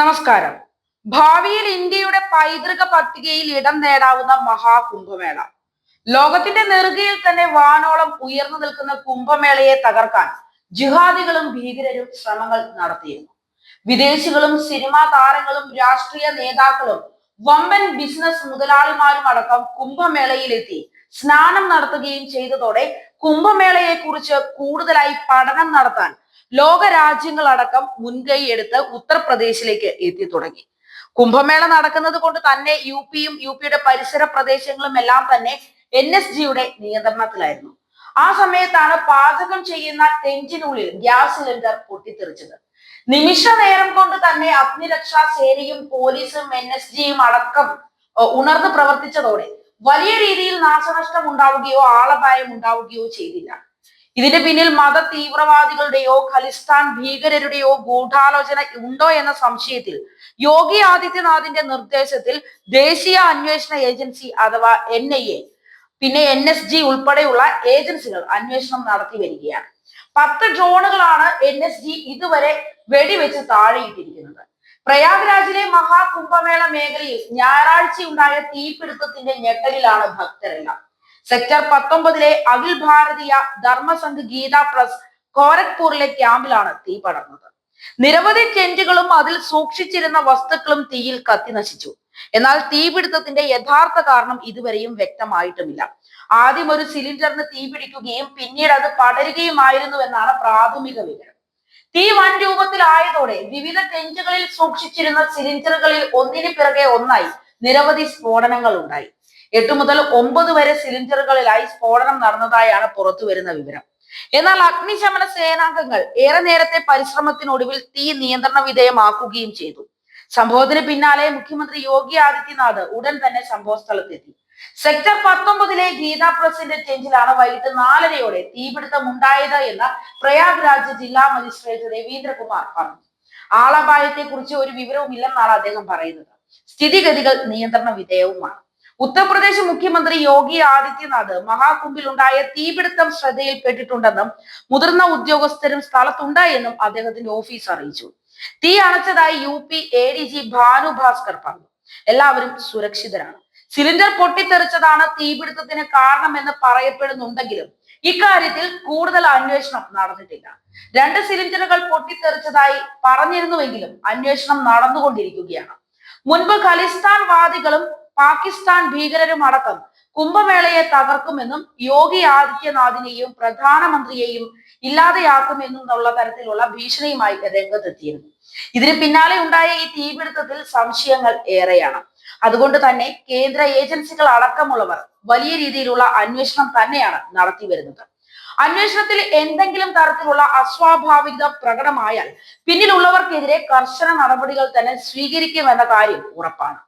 നമസ്കാരം. ഭാവിയിൽ ഇന്ത്യയുടെ പൈതൃക പട്ടികയിൽ ഇടം നേടാവുന്ന മഹാകുംഭമേള. ലോകത്തിന്റെ നെറുകയിൽ തന്നെ വാനോളം ഉയർന്നു നിൽക്കുന്ന കുംഭമേളയെ തകർക്കാൻ ജിഹാദികളും ഭീകരരും ശ്രമങ്ങൾ നടത്തിയിരുന്നു. വിദേശികളും സിനിമാ താരങ്ങളും രാഷ്ട്രീയ നേതാക്കളും വമ്പൻ ബിസിനസ് മുതലാളിമാരും അടക്കം കുംഭമേളയിലെത്തി സ്നാനം നടത്തുകയും ചെയ്തതോടെ കുംഭമേളയെ കുറിച്ച് കൂടുതലായി പഠനം നടത്താൻ ലോക രാജ്യങ്ങളടക്കം മുൻകൈ എടുത്ത് ഉത്തർപ്രദേശിലേക്ക് എത്തി തുടങ്ങി. കുംഭമേള നടക്കുന്നത് കൊണ്ട് തന്നെ യു പിയും യു പിയുടെ പരിസര പ്രദേശങ്ങളും എല്ലാം തന്നെ എൻ എസ് ജിയുടെ നിയന്ത്രണത്തിലായിരുന്നു. ആ സമയത്താണ് പാചകം ചെയ്യുന്ന തെഞ്ചിനുള്ളിൽ ഗ്യാസ് സിലിണ്ടർ പൊട്ടിത്തെറിച്ചത്. നിമിഷ നേരം കൊണ്ട് തന്നെ അഗ്നിരക്ഷാ സേനയും പോലീസും എൻ എസ് ജിയും അടക്കം ഉണർന്ന് പ്രവർത്തിച്ചതോടെ വലിയ രീതിയിൽ നാശനഷ്ടം ഉണ്ടാവുകയോ ആളപായം ഉണ്ടാവുകയോ ചെയ്തില്ല. ഇതിന് പിന്നിൽ മത തീവ്രവാദികളുടെയോ ഖലിസ്ഥാൻ ഭീകരരുടെയോ ഗൂഢാലോചന ഉണ്ടോ എന്ന സംശയത്തിൽ യോഗി ആദിത്യനാഥിന്റെ നിർദ്ദേശത്തിൽ ദേശീയ അന്വേഷണ ഏജൻസി അഥവാ എൻ ഐ എ പിന്നെ എൻ എസ് ജി ഉൾപ്പെടെയുള്ള ഏജൻസികൾ അന്വേഷണം നടത്തി വരികയാണ്. പത്ത് ഡ്രോണുകളാണ് എൻ എസ് ജി ഇതുവരെ വെടിവെച്ച് താഴെയിട്ടിരിക്കുന്നത്. പ്രയാഗ്രാജിലെ മഹാകുംഭമേള മേഖലയിൽ ഞായറാഴ്ചയുണ്ടായ തീപിടുത്തത്തിന്റെ ഞെട്ടലിലാണ് ഭക്തരെല്ലാം. സെക്ടർ പത്തൊമ്പതിലെ അഖിൽ ഭാരതീയ ധർമ്മസംഘ് ഗീത പ്ലസ് ഗോരഖ്പൂരിലെ ക്യാമ്പിലാണ് തീ പടർന്നത്. നിരവധി ടെന്റുകളും അതിൽ സൂക്ഷിച്ചിരുന്ന വസ്തുക്കളും തീയിൽ കത്തി നശിച്ചു. എന്നാൽ തീപിടുത്തത്തിന്റെ യഥാർത്ഥ കാരണം ഇതുവരെയും വ്യക്തമായിട്ടുമില്ല. ആദ്യം ഒരു സിലിണ്ടറിന് തീ പിടിക്കുകയും പിന്നീട് അത് പടരുകയുമായിരുന്നു എന്നാണ് പ്രാഥമിക വിവരം. തീ വൻ രൂപത്തിലായതോടെ വിവിധ ടെന്റുകളിൽ സൂക്ഷിച്ചിരുന്ന സിലിണ്ടറുകളിൽ ഒന്നിന് പിറകെ ഒന്നായി നിരവധി സ്ഫോടനങ്ങൾ ഉണ്ടായി. എട്ട് മുതൽ ഒമ്പത് വരെ സിലിണ്ടറുകളിലായി സ്ഫോടനം നടന്നതായാണ് പുറത്തു വരുന്ന വിവരം. എന്നാൽ അഗ്നിശമന സേനാംഗങ്ങൾ ഏറെ നേരത്തെ പരിശ്രമത്തിനൊടുവിൽ തീ നിയന്ത്രണ വിധേയമാക്കുകയും ചെയ്തു. സംഭവത്തിന് പിന്നാലെ മുഖ്യമന്ത്രി യോഗി ആദിത്യനാഥ് ഉടൻ തന്നെ സംഭവ സ്ഥലത്തെത്തി സെക്ടർ പത്തൊമ്പതിലെ ഗീത പ്രസിന്റെ ചേഞ്ചിലാണ് വൈകിട്ട് നാലരയോടെ തീപിടുത്തം ഉണ്ടായത് എന്ന് പ്രയാഗ്രാജ് ജില്ലാ മജിസ്ട്രേറ്റ് രവീന്ദ്രകുമാർ പറഞ്ഞു. ആളപായത്തെ കുറിച്ച് ഒരു വിവരവും ഇല്ലെന്നാണ് അദ്ദേഹം പറയുന്നത്. സ്ഥിതിഗതികൾ നിയന്ത്രണ വിധേയവുമാണ്. ഉത്തർപ്രദേശ് മുഖ്യമന്ത്രി യോഗി ആദിത്യനാഥ് മഹാകുംഭിൽ ഉണ്ടായ തീപിടുത്തം ശ്രദ്ധയിൽപ്പെട്ടിട്ടുണ്ടെന്നും മുതിർന്ന ഉദ്യോഗസ്ഥരും സ്ഥലത്തുണ്ടായെന്നും അദ്ദേഹത്തിന്റെ ഓഫീസ് അറിയിച്ചു. തീ അണച്ചതായി U P A D G Bhanu Bhaskar പറഞ്ഞു. എല്ലാവരും സുരക്ഷിതരാണ്. സിലിണ്ടർ പൊട്ടിത്തെറിച്ചതാണ് തീപിടുത്തത്തിന് കാരണമെന്ന് പറയപ്പെടുന്നുണ്ടെങ്കിലും ഇക്കാര്യത്തിൽ കൂടുതൽ അന്വേഷണം നടന്നിട്ടില്ല. രണ്ട് സിലിണ്ടറുകൾ പൊട്ടിത്തെറിച്ചതായി പറഞ്ഞിരുന്നുവെങ്കിലും അന്വേഷണം നടന്നുകൊണ്ടിരിക്കുകയാണ്. മുൻപ് ഖലിസ്ഥാൻ വാദികളും പാകിസ്ഥാൻ ഭീകരരും അടക്കം കുംഭമേളയെ തകർക്കുമെന്നും യോഗി ആദിത്യനാഥിനെയും പ്രധാനമന്ത്രിയെയും ഇല്ലാതെയാക്കുമെന്നുള്ള തരത്തിലുള്ള ഭീഷണിയുമായി രംഗത്തെത്തിയിരുന്നു. ഇതിന് പിന്നാലെ ഉണ്ടായ ഈ തീപിടുത്തത്തിൽ സംശയങ്ങൾ ഏറെയാണ്. അതുകൊണ്ട് തന്നെ കേന്ദ്ര ഏജൻസികൾ അടക്കമുള്ളവർ വലിയ രീതിയിലുള്ള അന്വേഷണം തന്നെയാണ് നടത്തി വരുന്നത്. അന്വേഷണത്തിൽ എന്തെങ്കിലും തരത്തിലുള്ള അസ്വാഭാവികത പ്രകടമായാൽ പിന്നിലുള്ളവർക്കെതിരെ കർശന നടപടികൾ തന്നെ സ്വീകരിക്കുമെന്ന കാര്യം ഉറപ്പാണ്.